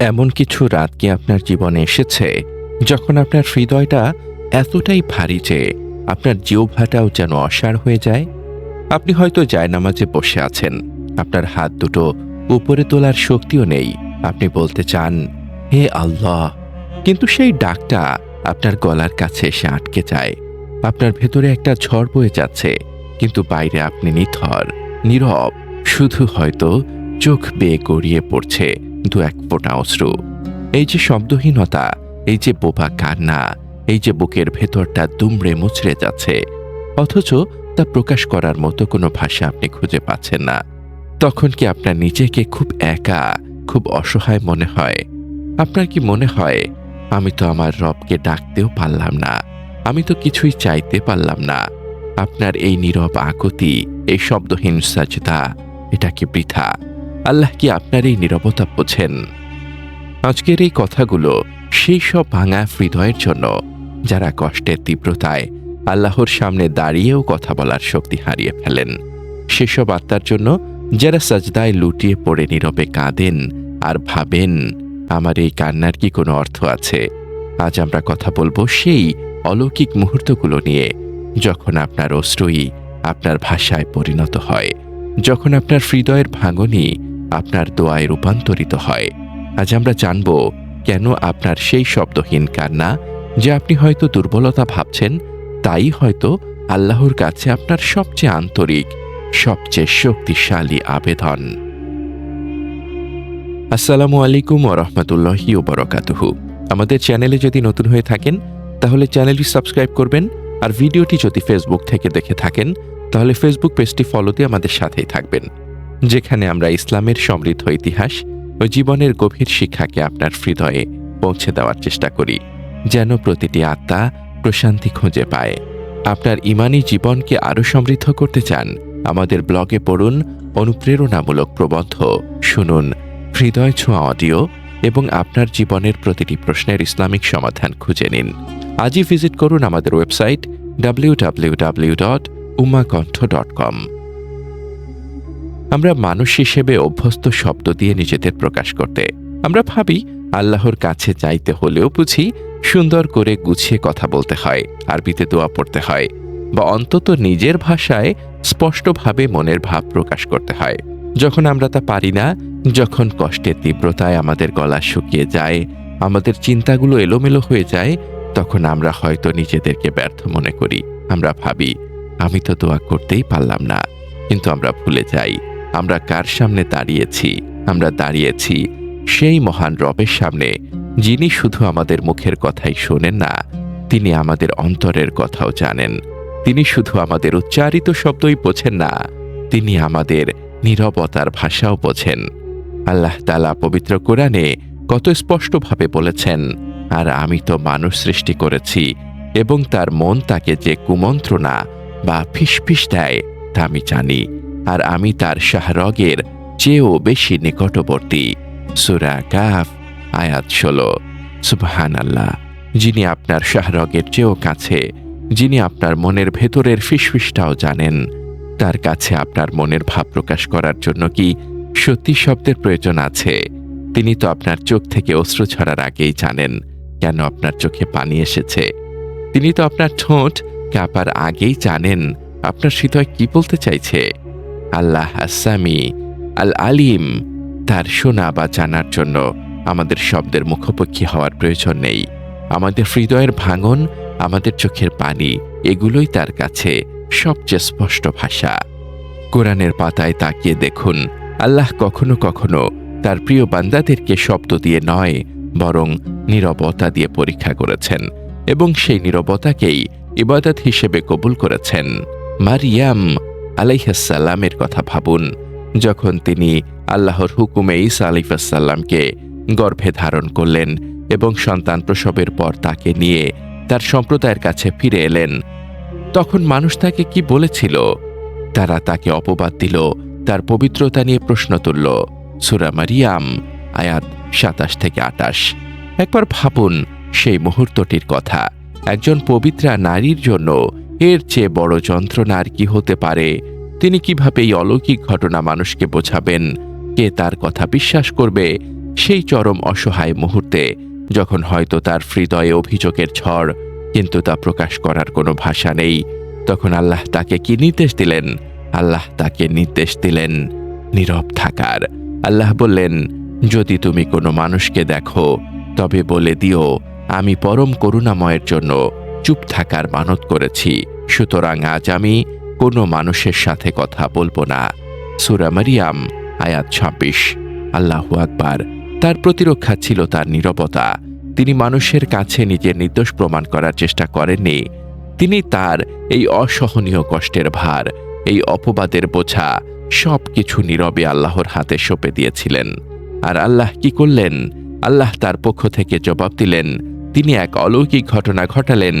এমন কিছু রাত কি আপনার জীবনে এসেছে যখন আপনার হৃদয়টা এতটাই ভারী যে আপনার জিহ্বাটাও যেন অসাড় হয়ে যায়? আপনি হয়তো জায়নামাজে বসে আছেন। আপনার হাত দুটো উপরে তোলার শক্তিও নেই। আপনি বলতে চান, হে আল্লাহ! কিন্তু সেই ডাকটা আপনার গলার কাছে এসে আটকে যায়। আপনার ভেতরে একটা ঝড় বয়ে যাচ্ছে, কিন্তু বাইরে আপনি নিথর, নীরব, শুধু হয়তো চোখ বেয়ে গড়িয়ে পড়ছে। দু এক ফোঁটা অশ্রু। এই যে শব্দহীনতা, এই যে বোবা কান্না, এই যে বুকের ভেতরটা দুমড়ে মুচড়ে যাচ্ছে, অথচ তা প্রকাশ করার মতো কোনো ভাষা আপনি খুঁজে পাচ্ছেন না। তখন কি আপনার নিজেকে খুব একা, খুব অসহায় মনে হয়? আপনার কি মনে হয়, আমি তো আমার রবকে ডাকতেও পারলাম না, আমি তো কিছুই চাইতে পারলাম না। আপনার এই নীরব আকতি, এই শব্দহীন সাজদা এটা কি বৃথা? আল্লাহ কি আপনার এই নীরবতা বোঝেন? আজকের এই কথাগুলো সেই সব ভাঙা হৃদয়ের জন্য, যারা কষ্টের তীব্রতায় আল্লাহর সামনে দাঁড়িয়েও কথা বলার শক্তি হারিয়ে ফেলেন। সেসব আত্মার জন্য যারা সাজদায় লুটিয়ে পড়ে নীরবে কাঁদেন আর ভাবেন, আমার এই কান্নার কি কোনো অর্থ আছে? আজ আমরা কথা বলব সেই অলৌকিক মুহূর্তগুলো নিয়ে, যখন আপনার অশ্রয়ী আপনার ভাষায় পরিণত হয়, যখন আপনার হৃদয়ের ভাঙনই আপনার দোয়ায় রূপান্তরিত হয়। আজ আমরা জানব কেন আপনার সেই শব্দহীন কান্না, যে আপনি হয়তো দুর্বলতা ভাবছেন, তাই হয়তো আল্লাহর কাছে আপনার সবচেয়ে আন্তরিক, সবচেয়ে শক্তিশালী আবেদন। আসসালামু আলাইকুম ও রহমতুল্লাহি ওবরকাতুহু আমাদের চ্যানেলে যদি নতুন হয়ে থাকেন, তাহলে চ্যানেলটি সাবস্ক্রাইব করবেন আর ভিডিওটি যদি ফেসবুক থেকে দেখে থাকেন, তাহলে ফেসবুক পেজটি ফলো দিয়ে আমাদের সাথেই থাকবেন। যেখানে আমরা ইসলামের সমৃদ্ধ ইতিহাস ও জীবনের গভীর শিক্ষাকে আপনার হৃদয়ে পৌঁছে দেওয়ার চেষ্টা করি, যেন প্রতিটি আত্মা প্রশান্তি খুঁজে পায়। আপনার ইমানি জীবনকে আরও সমৃদ্ধ করতে চান, আমাদের ব্লগে পড়ুন অনুপ্রেরণামূলক প্রবন্ধ, শুনুন হৃদয় ছোঁয়া অডিও এবং আপনার জীবনের প্রতিটি প্রশ্নের ইসলামিক সমাধান খুঁজে নিন। আজই ভিজিট করুন আমাদের website W W W dot Umakantha dot com আমরা মানুষ হিসেবে অভ্যস্ত শব্দ দিয়ে নিজেদের প্রকাশ করতে। আমরা ভাবি, আল্লাহর কাছে চাইতে হলেও বুঝি, সুন্দর করে গুছিয়ে কথা বলতে হয়, আরবিতে দোয়া পড়তে হয়, বা অন্তত নিজের ভাষায় স্পষ্টভাবে মনের ভাব প্রকাশ করতে হয়। যখন আমরা তা পারি না, যখন কষ্টের তীব্রতায় আমাদের গলা শুকিয়ে যায়, আমাদের চিন্তাগুলো এলোমেলো হয়ে যায়, তখন আমরা হয়তো নিজেদেরকে ব্যর্থ মনে করি। আমরা ভাবি, আমি তো দোয়া করতেই পারলাম না, কিন্তু আমরা ভুলে যাই। আমরা কার সামনে দাঁড়িয়েছি? আমরা দাঁড়িয়েছি সেই মহান রবের সামনে, যিনি শুধু আমাদের মুখের কথাই শোনেন না, তিনি আমাদের অন্তরের কথাও জানেন। তিনি শুধু আমাদের উচ্চারিত শব্দই বোঝেন না, তিনি আমাদের নীরবতার ভাষাও বোঝেন। আল্লাহ তালা পবিত্র কোরআনে কত স্পষ্টভাবে বলেছেন, আর আমি তো মানুষ সৃষ্টি করেছি, এবং তার মন তাকে যে কুমন্ত্রণা বা ফিসফিস দেয়, তা আমি জানি। আর আমি তার শাহরগের চেয়েও বেশি নিকটবর্তী। সুরা কাফ, আয়াত ষোলো। সুবহান আল্লাহ যিনি আপনার শাহরগের চেয়েও কাছে, যিনি আপনার মনের ভেতরের ফিসফিসটাও জানেন, তার কাছে আপনার মনের ভাব প্রকাশ করার জন্য কি সত্যি শব্দের প্রয়োজন আছে? তিনি তো আপনার চোখ থেকে অশ্রু ছড়ার আগেই জানেন, কেন আপনার চোখে পানি এসেছে? তিনি তো আপনার ঠোঁট কাঁপার আগেই জানেন, আপনার হৃদয় কি বলতে চাইছে? আল্লাহ আসামি আল আলিম তার শোনা বা জানার জন্য আমাদের শব্দের মুখোপক্ষী হওয়ার প্রয়োজন নেই। আমাদের হৃদয়ের ভাঙন, আমাদের চোখের পানি, এগুলোই তার কাছে সবচেয়ে স্পষ্ট ভাষা। কোরআনের পাতায় তাকিয়ে দেখুন, আল্লাহ কখনো কখনো তার প্রিয় বান্দাদেরকে শব্দ দিয়ে নয়, বরং নীরবতা দিয়ে পরীক্ষা করেছেন এবং সেই নীরবতাকেই ইবাদত হিসেবে কবুল করেছেন। মারিয়াম আলাইহাসাল্লামের কথা ভাবুন, যখন তিনি আল্লাহর হুকুমে ঈসা আলিফাসাল্লামকে গর্ভে ধারণ করলেন এবং সন্তান প্রসবের পর তাকে নিয়ে তার সম্প্রদায়ের কাছে ফিরে এলেন। তখন মানুষ তাকে কি বলেছিল? তারা তাকে অপবাদ দিল, তার পবিত্রতা নিয়ে প্রশ্ন তুলল। সুরা মারিয়াম, আয়াত সাতাশ থেকে আটাশ। একবার ভাবুন, সেই মুহূর্তটির কথা। একজন পবিত্রা নারীর জন্য এর চেয়ে বড় যন্ত্রণা আর কি হতে পারে? তিনি কীভাবে এই অলৌকিক ঘটনা মানুষকে বোঝাবেন? কে তার কথা বিশ্বাস করবে? সেই চরম অসহায় মুহূর্তে, যখন হয়তো তার হৃদয়ে অভিযোগের ঝড়, কিন্তু তা প্রকাশ করার কোনো ভাষা নেই, তখন আল্লাহ তাকে কি নির্দেশ দিলেন? আল্লাহ তাকে নির্দেশ দিলেন, নীরব থাকার। আল্লাহ বললেন, যদি তুমি কোনো মানুষকে দেখো, তবে বলে দিও, আমি পরম করুণাময়ের জন্য চুপ থাকার মানত করেছি। সুতরাং আজ আমি কোনো মানুষের সাথে কথা বলব না। সুরা মারিয়াম, আয়াত ছাব্বিশ। আল্লাহু আকবার। তার প্রতিরক্ষা ছিল তার নীরবতা। তিনি মানুষের কাছে নিজের নির্দোষ প্রমাণ করার চেষ্টা করেননি। তিনি তার এই অসহনীয় কষ্টের ভার, এই অপবাদের বোঝা সব কিছু নীরবে আল্লাহর হাতে সঁপে দিয়েছিলেন। আর আল্লাহ কি করলেন? আল্লাহ তার পক্ষ থেকে জবাব দিলেন তিনি এক অলৌকিক ঘটনা ঘটালেন।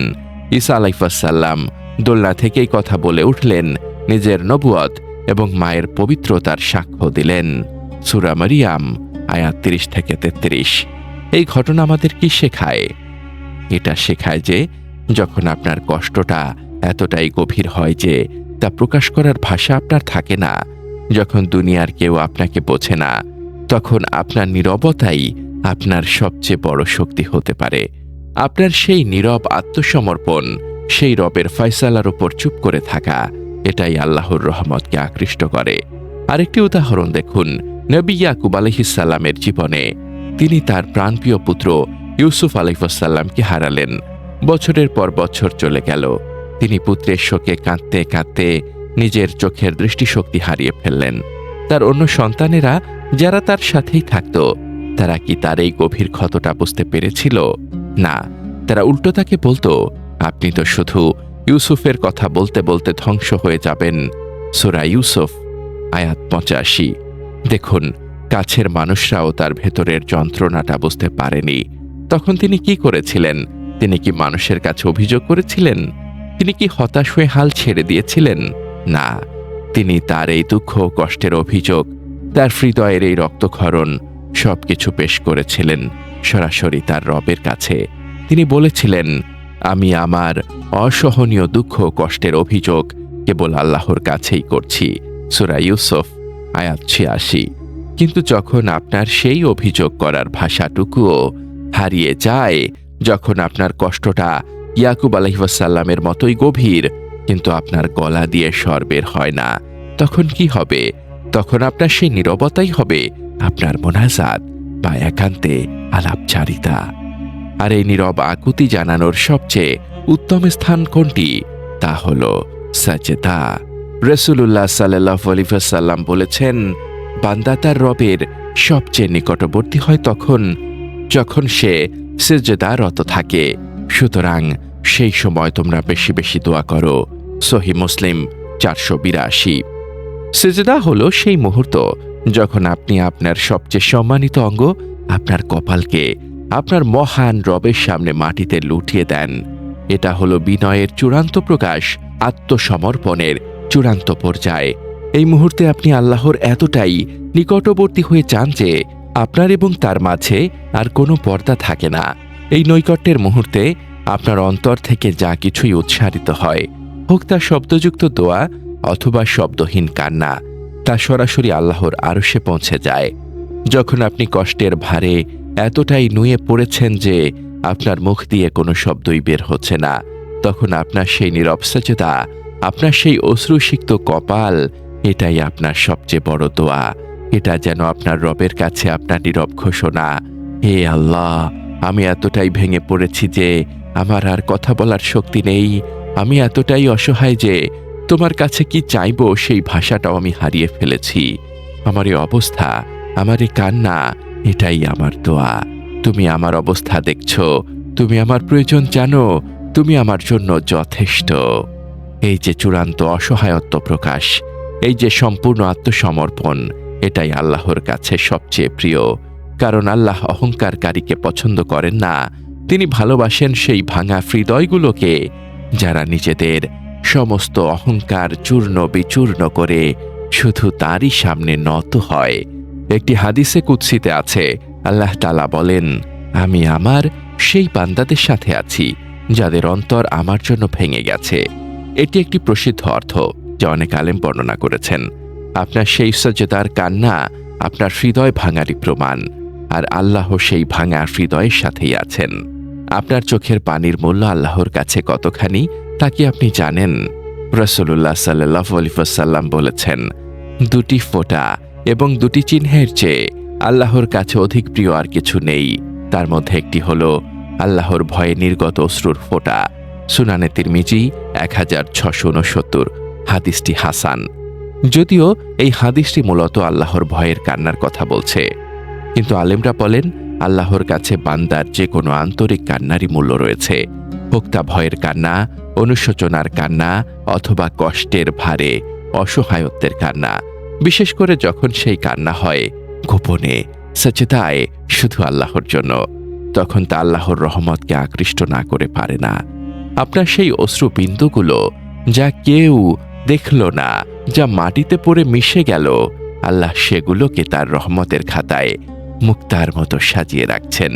ঈসা আলাইফাসাল্লাম দোলনা থেকেই কথা বলে উঠলেন নিজের নবুয়ত এবং মায়ের পবিত্রতার সাক্ষ্য দিলেন। সুরা মারিয়াম, আয়াত তিরিশ থেকে তেত্রিশ। এই ঘটনা আমাদের কি শেখায়? এটা শেখায় যে যখন আপনার কষ্টটা এতটাই গভীর হয় যে তা প্রকাশ করার ভাষা আপনার থাকে না, যখন দুনিয়ার কেউ আপনাকে বোঝে না, তখন আপনার নীরবতাই আপনার সবচেয়ে বড় শক্তি হতে পারে। আপনার সেই নীরব আত্মসমর্পণ, সেই রবের ফয়সালার উপর চুপ করে থাকা, এটাই আল্লাহর রহমতকে আকৃষ্ট করে। আরেকটি উদাহরণ দেখুন, নবী ইয়াকুব আলহিসাল্লামের জীবনে তিনি তার প্রাণপ্রিয় পুত্র ইউসুফ আলহিসাল্লামকে হারালেন। বছরের পর বছর চলে গেল, তিনি পুত্রের শোকে কাঁদতে কাঁদতে নিজের চোখের দৃষ্টিশক্তি হারিয়ে ফেললেন। তার অন্য সন্তানেরা যারা তার সাথেই থাকত, তারা কি তার এই গভীর ক্ষতটা বুঝতে পেরেছিল? না, তারা উল্টো তাকে বলতো, আপনি তো শুধু ইউসুফের কথা বলতে বলতে ধ্বংস হয়ে যাবেন। সুরা ইউসুফ, আয়াত পঁচাশি। দেখুন, কাছের মানুষরাও তার ভেতরের যন্ত্রণাটা বুঝতে পারেনি। তখন তিনি কি করেছিলেন? তিনি কি মানুষের কাছে অভিযোগ করেছিলেন? তিনি কি হতাশ হয়ে হাল ছেড়ে দিয়েছিলেন? না, তিনি তার এই দুঃখ কষ্টের অভিযোগ, তার হৃদয়ের এই রক্তক্ষরণ সবকিছু পেশ করেছিলেন। সরাসরি তার রবের কাছে। তিনি বলেছিলেন, আমি আমার অসহনীয় দুঃখ কষ্টের অভিযোগ কেবল আল্লাহর কাছেই করছি। সুরা ইউসুফ, আয়াত ছিয়াশি। কিন্তু যখন আপনার সেই অভিযোগ করার ভাষাটুকুও হারিয়ে যায়, যখন আপনার কষ্টটা ইয়াকুব আলহিবাসাল্লামের মতোই গভীর, কিন্তু আপনার গলা দিয়ে স্বর বের হয় না, তখন কি হবে? তখন আপনার সেই নীরবতাই হবে, আপনার মোনাজাত। বা একান্তে আলাপচারিতা আর এই নীরব আকুতি জানানোর সবচেয়ে উত্তম স্থান কোনটি? তা হল সাজেদা রসুল্লাহ সাল্লাহ বলেছেন, বান্দা তার রবের সবচেয়ে নিকটবর্তী হয় তখন, যখন সে সেজেদারত থাকে। সুতরাং সেই সময় তোমরা বেশি বেশি দোয়া করো। সহি মুসলিম চারশো বিরাশি। সেজদা হল সেই মুহূর্ত যখন আপনি আপনার সবচেয়ে সম্মানিত অঙ্গ আপনার কপালকে আপনার মহান রবের সামনে মাটিতে লুটিয়ে দেন, এটা হলো বিনয়ের চূড়ান্ত প্রকাশ, আত্মসমর্পণের চূড়ান্ত পর্যায়ে। এই মুহূর্তে আপনি আল্লাহর এতটাই নিকটবর্তী হয়ে চান যে আপনার এবং তার মাঝে আর কোনো পর্দা থাকে না। এই নৈকট্যের মুহূর্তে আপনার অন্তর থেকে যা কিছুই উৎসারিত হয়, হোক তা শব্দযুক্ত দোয়া অথবা শব্দহীন কান্না। তা সরাসরি আল্লাহর আরশে পৌঁছে যায়। যখন আপনি কষ্টের ভারে এতটাই নুয়ে পড়েছেন যে আপনার মুখ দিয়ে কোনো শব্দই বের হচ্ছে না, তখন আপনার সেই নীরব সচেতা, আপনার সেই অশ্রুসিক্ত কপাল, এটাই আপনার সবচেয়ে বড় দোয়া। এটা যেন আপনার রবের কাছে আপনার নীরব ঘোষণা, হে আল্লাহ, আমি এতটাই ভেঙে পড়েছি যে আমার আর কথা বলার শক্তি নেই, আমি এতটাই অসহায় যে তোমার কাছে কি চাইব সেই ভাষাটাও আমি হারিয়ে ফেলেছি। আমার এই অবস্থা, আমার এই কান্না, এটাই আমার দোয়া। তুমি আমার অবস্থা দেখছ, তুমি আমার প্রয়োজন জানো, তুমি আমার জন্য যথেষ্ট। এই যে চূড়ান্ত অসহায়ত্ব প্রকাশ, এই যে সম্পূর্ণ আত্মসমর্পণ, এটাই আল্লাহর কাছে সবচেয়ে প্রিয়। কারণ আল্লাহ অহংকারকারীকে পছন্দ করেন না, তিনি ভালোবাসেন সেই ভাঙা হৃদয়গুলোকে, যারা নিজেদের সমস্ত অহংকার চূর্ণ বিচূর্ণ করে শুধু তারই সামনে নত হয়। একটি হাদিসে কুৎসিতে আছে, আল্লাহ তালা বলেন, আমি আমার সেই বান্দাদের সাথে আছি, যাদের অন্তর আমার জন্য ভেঙে গেছে। এটি একটি প্রসিদ্ধ অর্থ যা অনেক আলেম বর্ণনা করেছেন। আপনার সেই সজ্জেদার কান্না আপনার হৃদয় ভাঙারই প্রমাণ, আর আল্লাহ সেই ভাঙা হৃদয়ের সাথেই আছেন। আপনার চোখের পানির মূল্য আল্লাহর কাছে কতখানি তা কি আপনি জানেন? রসুল্লাহ সাল্লাহ বলেছেন, দুটি ফোঁটা এবং দুটি চিহ্নের চেয়ে আল্লাহর কাছে অধিক প্রিয় আর কিছু নেই। তার মধ্যে একটি হল আল্লাহর ভয়ে নির্গত অশ্রুর ফোঁটা। সুনানে তিরমিজি এক হাজার ছশো উনসত্তর, হাদিসটি হাসান। যদিও এই হাদিসটি মূলত আল্লাহর ভয়ের কান্নার কথা বলছে। কিন্তু আলেমরা বলেন, আল্লাহর কাছে বান্দার যে কোনো আন্তরিক কান্নারই মূল্য রয়েছে। হোক তা ভয়ের কান্না, অনুশোচনার কান্না অথবা কষ্টের ভারে অসহায়ত্বের কান্না। বিশেষ করে যখন সেই কান্না হয় গোপনে, সচেতায়, শুধু আল্লাহর জন্য। তখন তা আল্লাহর রহমতকে আকৃষ্ট না করে পারে না। আপনার সেই অশ্রুবিন্দুগুলো যা কেউ দেখল না, যা মাটিতে পড়ে মিশে গেল, আল্লাহ সেগুলোকে তার রহমতের খাতায় মুক্তার মতো সাজিয়ে রাখছেন।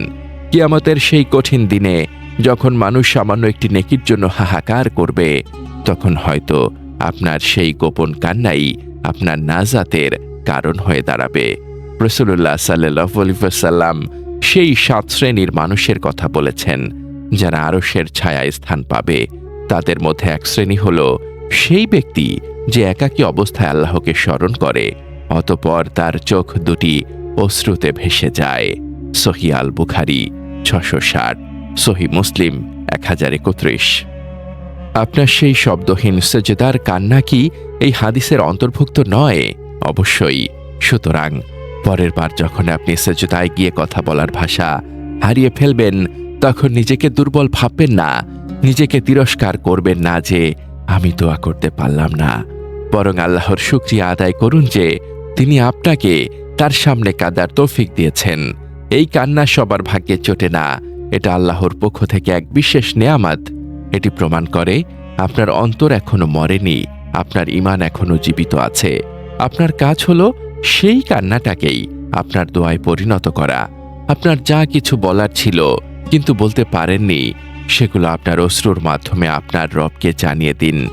কিয়ামতের সেই কঠিন দিনে যখন মানুষ সামান্য একটি নেকির জন্য হাহাকার করবে, তখন হয়তো আপনার সেই গোপন কান্নাই আপনার নাজাতের কারণ হয়ে দাঁড়াবে। রসুল্লাহ সাল্লাম সেই সাত শ্রেণির মানুষের কথা বলেছেন, যারা আরসের ছায়ায় স্থান পাবে, তাদের মধ্যে এক শ্রেণি হল সেই ব্যক্তি যে একাকী অবস্থায় আল্লাহকে স্মরণ করে, অতপর তার চোখ দুটি অশ্রুতে ভেসে যায়। সহি আল বুখারি ছশো ষাট। সহি মুসলিম এক হাজার একত্রিশ। আপনার সেই শব্দহীন সেজেদার কান্না কি এই হাদিসের অন্তর্ভুক্ত নয়? অবশ্যই। সুতরাং পরের বার যখন আপনি সেজদায় গিয়ে কথা বলার ভাষা হারিয়ে ফেলবেন, তখন নিজেকে দুর্বল ভাববেন না, নিজেকে তিরস্কার করবেন না যে, আমি দোয়া করতে পারলাম না। বরং আল্লাহর শুক্রিয়া আদায় করুন যে, তিনি আপনাকে তার সামনে কাদার তৌফিক দিয়েছেন। এই কান্না সবার ভাগ্যে চটে না এটা আল্লাহর পক্ষ থেকে এক বিশেষ নেয়ামাত। এটি প্রমাণ করে আপনার অন্তর এখনও মরেনি, আপনার ইমান এখনও জীবিত আছে। আপনার কাজ হলো সেই কান্নাটাকেই আপনার দোয়ায় পরিণত করা। আপনার যা কিছু বলার ছিল, কিন্তু বলতে পারেননি, সেগুলো আপনার অশ্রুর মাধ্যমে আপনার রবকে জানিয়ে দিন।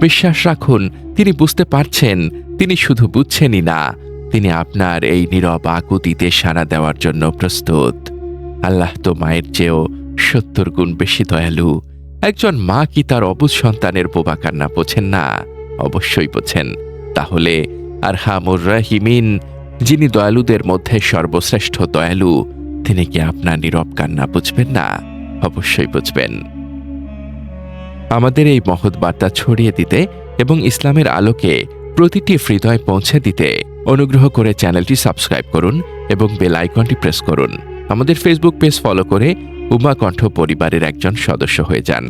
বিশ্বাস রাখুন, তিনি বুঝতে পারছেন, তিনি শুধু বুঝছেনই না, তিনি আপনার এই নীরব আকুতিতে সাড়া দেওয়ার জন্য প্রস্তুত। আল্লাহ তো মায়ের চেয়েও সত্তর গুণ বেশি দয়ালু। একজন মা কি তার অবুজ সন্তানের বোবা কান্না বোঝেন না? অবশ্যই বোঝেন। তাহলে আর হামুর রাহিমিন, যিনি দয়ালুদের মধ্যে সর্বশ্রেষ্ঠ দয়ালু, তিনি কি আপনার নীরব কান্না বুঝবেন না? অবশ্যই বুঝবেন। আমাদের এই মহৎ বার্তা ছড়িয়ে দিতে এবং ইসলামের আলোকে প্রতিটি হৃদয় পৌঁছে দিতে অনুগ্রহ করে চ্যানেলটি সাবস্ক্রাইব করুন এবং বেল আইকনটি প্রেস করুন। আমাদের ফেসবুক পেজ ফলো করে উমা কণ্ঠ পরিবারের একজন সদস্য হয়ে যান।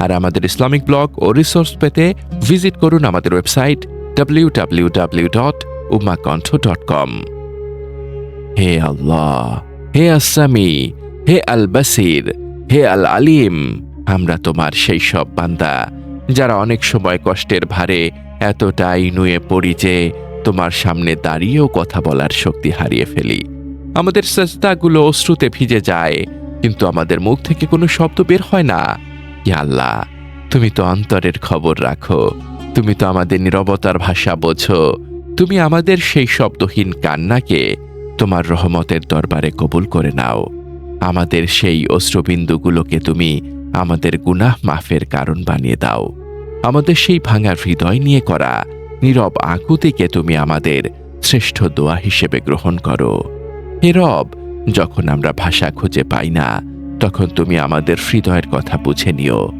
আর আমাদের ইসলামিক ব্লগ ও রিসোর্স পেতে ভিজিট করুন আমাদের ওয়েবসাইট www.umakontho.com হে আল্লাহ, হে আসামি, হে আল বাসির হে আল আলিম আমরা তোমার সেই সব বান্দা, যারা অনেক সময় কষ্টের ভারে এতটাই নুয়ে পড়ি যে তোমার সামনে দাঁড়িয়েও কথা বলার শক্তি হারিয়ে ফেলি। আমাদের সস্তাগুলো অশ্রুতে ভিজে যায়, কিন্তু আমাদের মুখ থেকে কোনো শব্দ বের হয় না। আল্লাহ, তুমি তো অন্তরের খবর রাখো, তুমি তো আমাদের নিরবতার ভাষা বোঝো, তুমি আমাদের সেই শব্দহীন কান্নাকে তোমার রহমতের দরবারে কবুল করে নাও। আমাদের সেই অশ্রবিন্দুগুলোকে তুমি আমাদের গুনাহ মাফের কারণ বানিয়ে দাও। আমাদের সেই ভাঙা হৃদয় নিয়ে করা নীরব আকুতিকে তুমি আমাদের শ্রেষ্ঠ দোয়া হিসেবে গ্রহণ করো। হে রব, যখন আমরা ভাষা খুঁজে পাই না, তখন তুমি আমাদের হৃদয়ের কথা বুঝে নিও।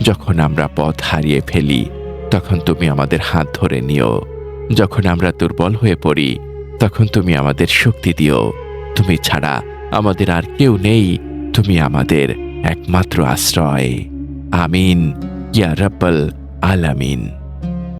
যখন আমরা পথ হারিয়ে ফেলি, তখন তুমি আমাদের হাত ধরে নিও। যখন আমরা দুর্বল হয়ে পড়ি, তখন তুমি আমাদের শক্তি দিও। তুমি ছাড়া আমাদের আর কেউ নেই, তুমি আমাদের একমাত্র আশ্রয়। আমিন। ইয়া রব্বল আলামিন।